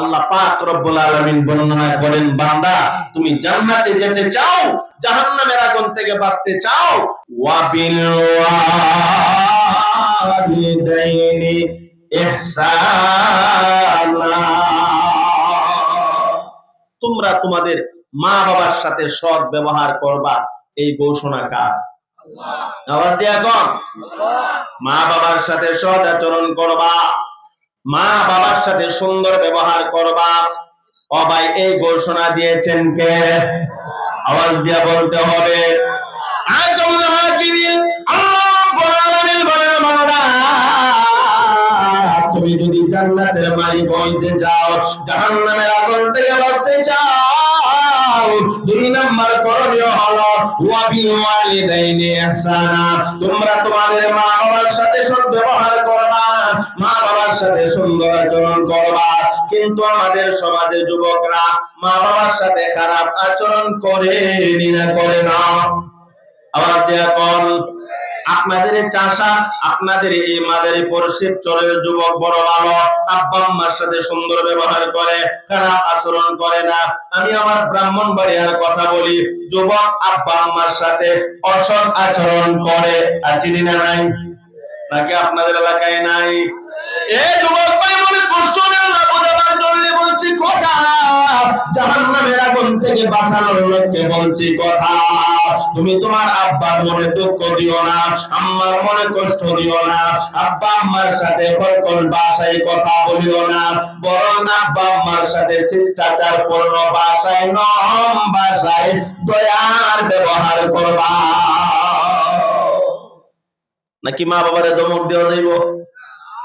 আল্লাহ পাক রব্বুল আলামিন বর্ণনা করেন বান্দা তুমি জান্নাতে যেতে চাও জাহান্নামের আগুন থেকে বাঁচতে চাও? ওয়া বিল ওয়ালিদাইনি ইহসানা। তোমরা তোমাদের মা বাবার সাথে সৎ ব্যবহার করবা এই ঘোষণা কার? আওয়াজ দিয়া কম মা বাবার সাথে সৎ আচরণ করবা। মা বাবার সাথে সুন্দর ব্যবহার করবা। ভাই, এই ঘোষণা দিয়েছেন কে? আওয়াজ দিয়া বলতে হবে। বান্দা, তুমি যদি জান্নাতের মালিক হইতে চাও জাহান্নামের আগুন থেকে বাঁচতে চাও, দুই নাম্বার করণীয় ওয়া ইহসানা। তোমরা তোমাদের মা বাবার সাথে সদ্ব্যবহার ব্যবহার করবা মা বাবার সাথে সুন্দর আচরণ করবা কিন্তু আমাদের সমাজে যুবকরা মা বাবার সাথে খারাপ আচরণ করে না করে না। আমার দেখুন আপনাদের চাষা, আপনাদের এই মাদারি পরিষদ চলের যুবক, বড়, ভালো আব্বা আম্মার সাথে সুন্দর ব্যবহার করে, খারাপ আচরণ করে না। আমি আমার ব্রাহ্মণ বাড়িয়ার কথা বলি, যুবক আব্বা আম্মার সাথে অসৎ আচরণ করে আছিনি না নাই? নাকি আপনাদের এলাকায় নাই? এ যুবক ভাই, মনে কষ্ট বলছি কথা থেকে বাঁচানোর লক্ষ্যে বলছি কথা। তুমি তোমার আব্বার মনে দুঃখ দিও না, আম্মার মনে কষ্ট দিও না, আব্বা আম্মার সাথে ভাষায় কথা বলিও না, বরং আব্বা আম্মার সাথে শিষ্টাচার পূর্ণ নম ভাষায় দয়ার ব্যবহার করবা। নাকি মা বাবারে দমক দেওয়া যাইব?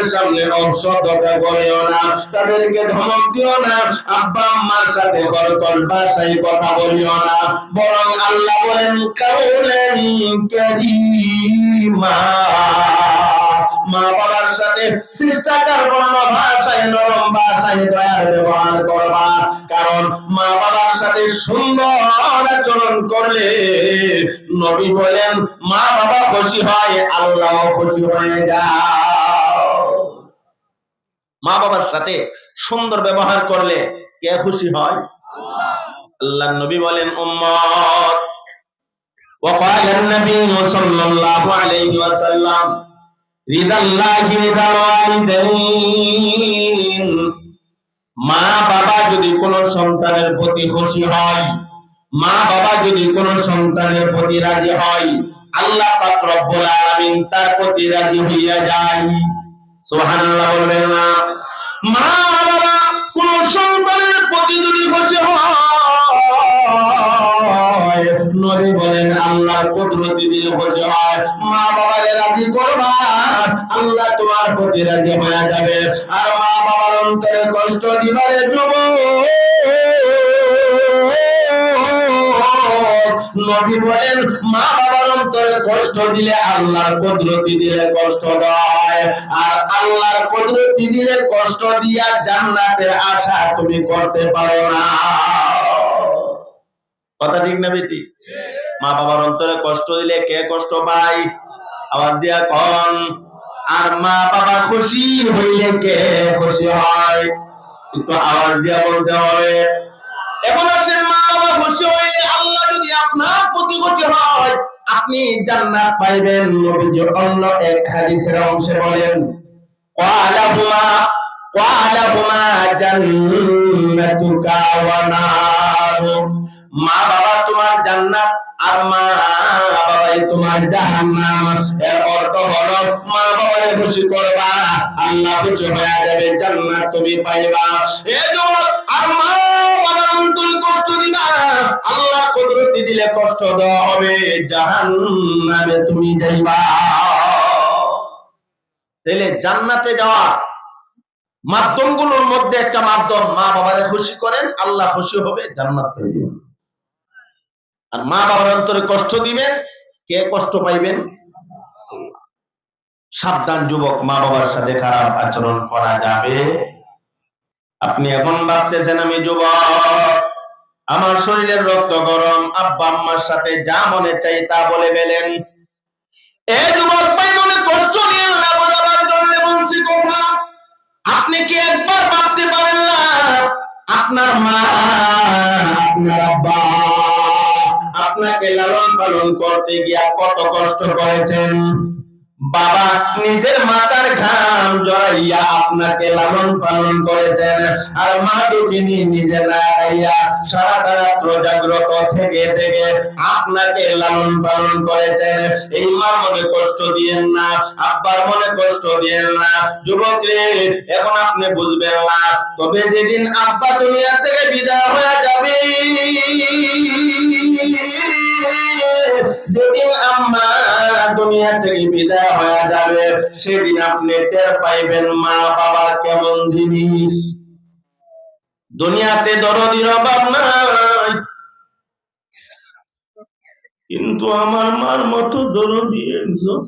তাদের সামনে অসততা করিও না, তাদেরকে ধমক দিও না, আব্বা আম্মার সাথে কলকল ভাষায় কথা বলিও না। বরং আল্লাহ বলেন মা বাবার সাথে শিষ্টাচার ভাষায়, নরম ভাষায় দয়ার ব্যবহার করবা। কারণ মা বাবার সাথে সুন্দর আচরণ করলে নবী বলেন, মা বাবা খুশি হয়, আল্লাহ খুশি হয়ে যাও মা বাবার সাথে সুন্দর ব্যবহার করলে কে খুশি হয় আল্লাহ নবী বলেন উম্মত وقال النبي صلى الله عليه وسلم রিদাল্লাহি রিদাল ওয়ালিদাইন মা বাবা যদি কোন সন্তানের প্রতি খুশি হয় মা বাবা যদি কোন সন্তানের প্রতি রাজি হয় আল্লাহ পাক রব্বুল আলামিন তার প্রতি রাজি হইয়া যায় সুবহানাল্লাহ বলবেন না। মা বাবা, কোন সন্তানের প্রতি যদি খুশি হয়, নবী বলেন, আল্লাহর কুদরতি দিয়ে খুশি হয়। মা বাবারে রাজি করবা, আল্লাহ তোমার প্রতি রাজি হয়ে যাবে। আর মা বাবার অন্তরে কষ্ট দিবারে যুব নবী বলেন, মা বাবার অন্তরে কষ্ট দিলে আল্লাহর দিলে কষ্ট আর আল্লাহর দিলে কষ্ট দিয়া জান্নাতে আশা তুমি করতে পারো না। কথা ঠিক না বেটি? মা বাবার অন্তরে কষ্ট দিলে কে কষ্ট পায়? আবার দিয়া কন। আর মা বাবা খুশি হইলে কে খুশি হয়? একটু আওয়াজ দিয়া বলতে হবে। এখন আসেন মা বাবা খুশি হইলে যদি আপনার প্রতিবেশী হয়, আপনি জান্নাত পাইবেন নবীজি অন্য এক হাদিসের অংশে বলেন ক্বালাহুমা ক্বালাহুমা জান্নাতুকা ওয়া নারুক মা বাবা তোমার জান্নাত আর মা বাবাই তোমার জাহান্নাম। এর অর্থ হলো, মা বাবারে খুশি করবা, আল্লাহ খুশি হয়ে যাবে, জান্নাত তুমি পাইবা। এই যুবক আর মা কষ্ট আল্লাহ কুদরতি দিলে কষ্ট দেওয়া হবে, জাহান্নামে তুমি যাইবা। তাহলে জান্নাতে যাওয়া মাধ্যমগুলোর মধ্যে একটা মাধ্যম, মা বাবারে খুশি করেন, আল্লাহ খুশি হবে, জান্নাত পাইবেন আর মা বাবার অন্তরে কষ্ট দিবেন, কে কষ্ট পাইবেন? সাবধান যুবক, মা বাবার সাথে খারাপ আচরণ করা যাবে। আপনি এখন ভাবতেছেন আমি যুবক। আমার শরীরের রক্ত গরম। আব্বা আম্মার সাথে যা মনে চাই তা বলে গেলেন এ যুবক ভাই মনে বলছি কথা আপনি কি একবার ভাবতে পারেন না? আপনার মা, আপনার আব্বা আপনাকে লালন পালন করতে গিয়া কত কষ্ট করেছেন? বাবা নিজের মাতার ঘাম জড়াইয়া আপনাকে লালন পালন করেছেন। আর মা দুঃখিনী নিজে না সারাটা রাত্র জাগ্রত থেকে থেকে আপনাকে লালন পালন করেছেন। এই মার মনে কষ্ট দিয়েন না, আব্বার মনে কষ্ট দিয়েন না। যুবক এখন আপনি বুঝবেন না, তবে যেদিন আব্বা দুনিয়া থেকে বিদায় হয়ে যাবে যেদিন আম্মা দুনিয়া থেকে বিদায় হয়ে যাবে, সেদিন আপনি টের পাইবেন মা বাবা কেমন জিনিস। দুনিয়াতে দরদির অভাব নাই। কিন্তু আমার মার মতো দরদি একজন।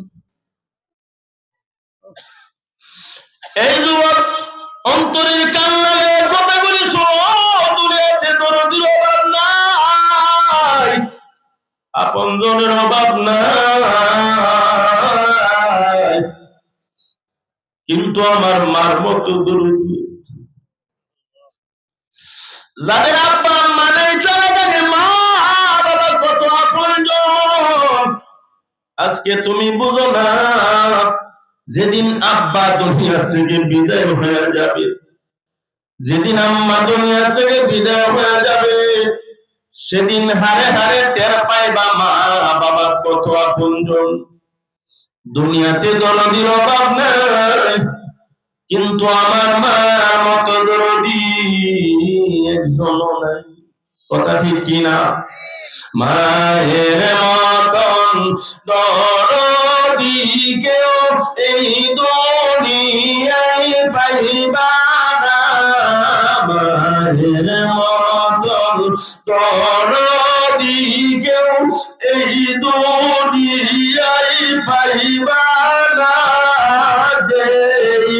এই যুবক, অন্তরের কান লাগে কথাগুলি শোনো। অভাব নাই। কিন্তু আমার মার মতো যাদের আব্বা মানে চলে মা কত আজকে তুমি বুঝো না, যেদিন আব্বা দুনিয়া থেকে বিদায় হয়ে যাবে, যেদিন আম্মা দুনিয়া থেকে বিদায় হয়ে সেদিন হারে হারে টের পাইবা মা, বাবা কত আপনজন দুনিয়াতে দরদির অভাব নাই, কিন্তু আমার মা মতো দরদি একজনও নাই। কথা ঠিক কিনা মায়ের মতন দরদি কেউ এই দুনিয়ায় পাইবা দরদি কেউ এই দুনিয়ায় পাইবা না যে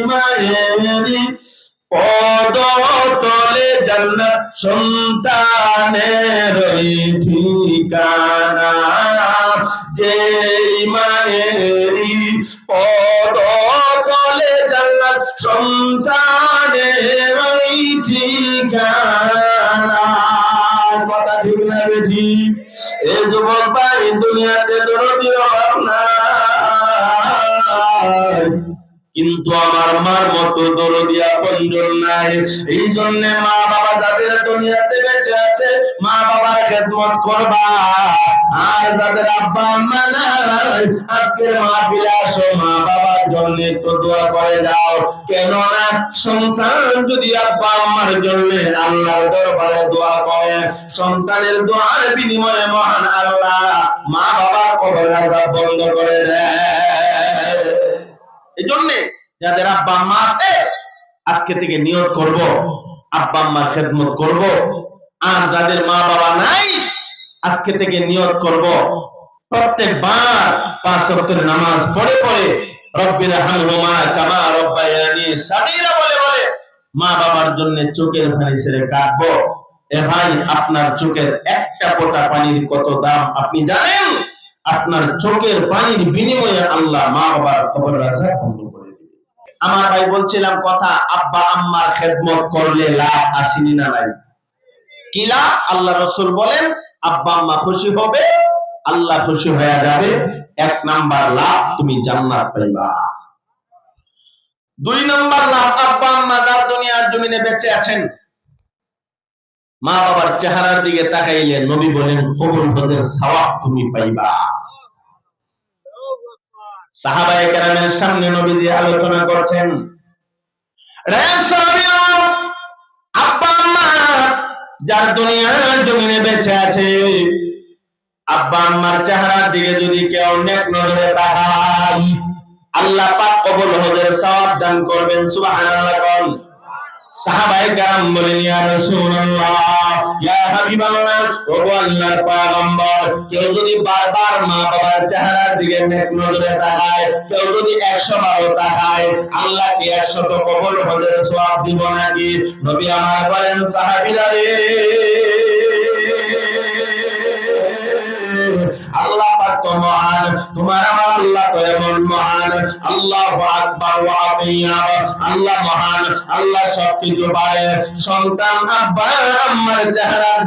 মায়েরি পদ তলে জান্নাত সন্তানের ঠিকানা যে মায়েরি দুনিয়াতে কিন্তু আমার মার মতো দরদিয়া পঞ্জন নাই। এই জন্য মা বাবা যাদের দুনিয়াতে বেঁচে আছে মা বাবার খেদমত করবা। আর যাদের আব্বা আম্মা নাই, আজকের মাহফিলে আসো, মা বাবার জন্য একটু দোয়া করে যাও। কেননা সন্তান যদি আব্বা আম্মার জন্য আল্লাহর দরবারে দোয়া করে, সন্তানের দোয়ার বিনিময়ে মহান আল্লাহ মা বাবার কবর আযাব বন্ধ করে দেয়। এই জন্যে যাদের আব্বা আম্মা আছে, আজকে থেকে নিয়ত করব, আব্বা আম্মার খেদমত করব আর যাদের মা বাবা নাই, আজকে থেকে নিয়ত করব। প্রত্যেকবার পাঁচ ওয়াক্তের নামাজ পড়ে পড়ে রব্বির হামহুমা কামা রব্বায়ানি সাগীরা বলে বলে মা বাবার জন্য চোখের পানি ছেড়ে কাটবো। এ ভাই, আপনার চোখের একটা ফোঁটা পানির কত দাম আপনি জানেন? আপনার চোখের পানির বিনিময়ে আল্লাহ মা বাবার কবর রাজা বন্ধ করে দিবে। আমার ভাই বলছিলাম, কথা আব্বা আম্মার খেদমত করলে লাভ আসেনি না নাই কি লাভ আল্লাহ রসুল বলেন, আব্বা আম্মা খুশি হবে, আল্লাহ খুশি হয়ে যাবে। এক নাম্বার লাভ তুমি জান্নাত পাইবা। দুই নাম্বার লাভ, আব্বা আম্মা যার দুনিয়ার জমিনে বেঁচে আছেন মা বাবার চেহারার দিকে তাকাইলে নবী বলেন, কবুল হজের তুমি পাইবা। কেরামের সামনে আলোচনা করছেন, রে আব্বা আম্মা যার দুনিয়ার জমিনে বেঁচে আছে। আব্বা আম্মার চেহারার দিকে যদি কেউ নেক নজরে তাকায়, আল্লাহ পাক কবুল হজের সওয়াব দান করবেন, সুবহানাল্লাহ সাহাবায়ে কেরাম বলেন রাসূলুল্লাহ হাবিবাল্লাহ, ও আল্লাহর পয়গম্বর, কেউ যদি বারবার মা বাবার চেহারার দিকে নেক নজরে তাকায়, কেউ যদি 100 বারও তাকায় আল্লাহ কি 100 তো কবুল হজের সওয়াব দিব নাকি? নবী আমার বলেন, সাহাবীরা রে, আল্লাহ পাক তো মহান, তোমার এমন মহান আল্লাহ আল্লাহ মহান, আল্লাহ সবকিছু পারে। সন্তান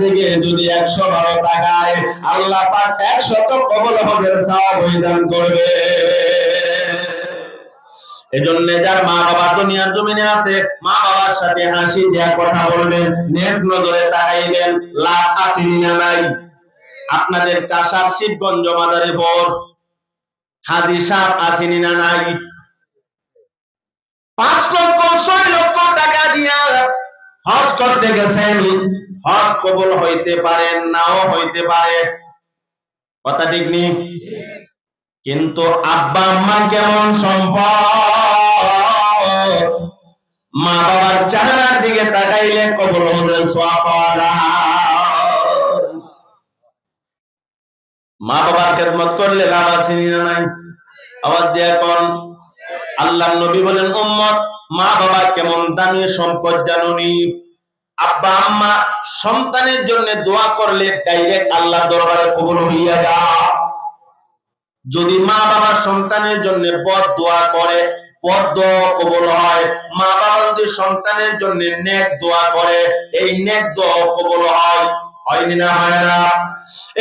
দিকে যদি 100 বারো তাকায়, আল্লাহ পাক 100 কবল দান করবে। এজন্য যার মা বাবা দুনিয়ার জমিনে আছে মা বাবার সাথে হাসি দেওয়ার কথা বলবেন, নেক নজরে তাকাইবেন, লাভ আসেনি না নাই? আপনাদের চাষার শিবগঞ্জ বাজারের পর হাজি সাহ আসেনি না নাই? পাঁচ লক্ষ, ছয় লক্ষ টাকা দিয়া হজ করতে গেছেন। হজ কবল হইতে পারে, নাও হইতে পারে। কথা ঠিক নেই কিন্তু আব্বা আম্মা কেমন সম্পদ? মা বাবার চেহারার দিকে তাকাইলে কবল হতে সোয়া পাওয়া যায়। মা বাবার খেদমত করলে লাভ আছে না নাই? আওয়াজ দিয়ে এখন আল্লাহ নবী বলেন, উম্মত মা বাবা কেমন দামি সম্পদ জানুনি? আব্বা, আম্মা, সন্তানের জন্য দোয়া করলে ডাইরেক্ট আল্লাহ দরবারে কবুল হইয়া যা যদি মা বাবা সন্তানের জন্য পদ দোয়া করে পদ দোয়া কবুল হয়। মা বাবা যদি সন্তানের জন্য নেক দোয়া করে, এই নেক দোয়া কবুল হয়। না, হয় না।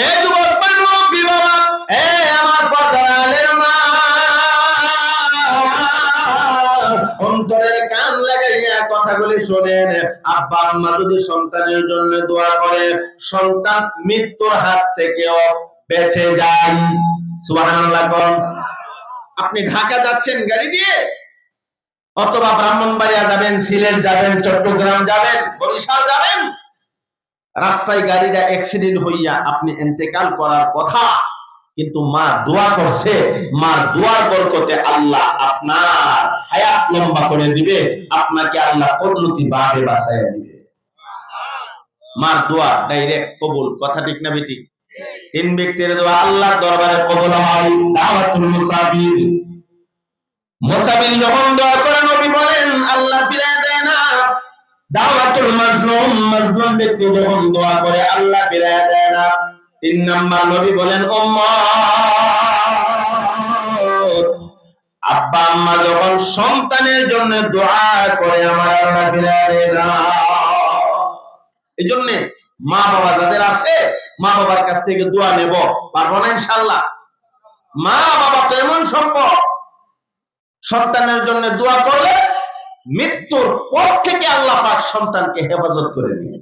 এই যুবক মুরব্বী বাবা, এ আমার মা। অন্তরের কান লাগাইয়া কথাগুলি শোনেন। আব্বা, আম্মা যদি সন্তানের জন্য দোয়া করে, সন্তান মৃত্যুর হাত থেকেও বেঁচে যায়। আপনি ঢাকা যাচ্ছেন গাড়ি দিয়ে? অথবা ব্রাহ্মণবাড়িয়া যাবেন, সিলেট যাবেন, চট্টগ্রাম যাবেন, বরিশাল যাবেন? রাস্তায় গাড়িটা অ্যাক্সিডেন্ট হইয়া আপনি ইন্তেকাল করার কথা, কিন্তু মা দোয়া করছে মার দোয়ার বরকতে আল্লাহ আপনার হায়াত লম্বা করে দিবে, আপনাকে আল্লাহ কদরতি ভাবে বাঁচাইয়া দিবে। মার দোয়া ডাইরেক্ট কবুল, কথা ঠিক না বেটি তিন ব্যক্তির দোয়া আল্লাহর দরবারে কবুল হয়, দাওয়াতুল মুসাফির। মুসাফির যখন দোয়া করে নবী বলেন, আল্লাহ না দাওয়াতুল মাজলুম মাজলুম ব্যক্তি যখন দোয়া করে, আল্লাহ ফিরায় দেয় না। তিন নাম্বার নবী বলেন আব্বা আম্মা যখন সন্তানের জন্য দোয়া করে, আমার আল্লাহ ফিরায় দেয় না। এই জন্য মা বাবা যাদের আছে মা বাবার কাছ থেকে দোয়া নেব, পারব না ইনশাল্লাহ মা বাবা তো এমন সম্পদ, সন্তানের জন্য দোয়া করলে মৃত্যুর পর থেকে আল্লাহ পাক সন্তানকে হেফাজত করে নিয়ে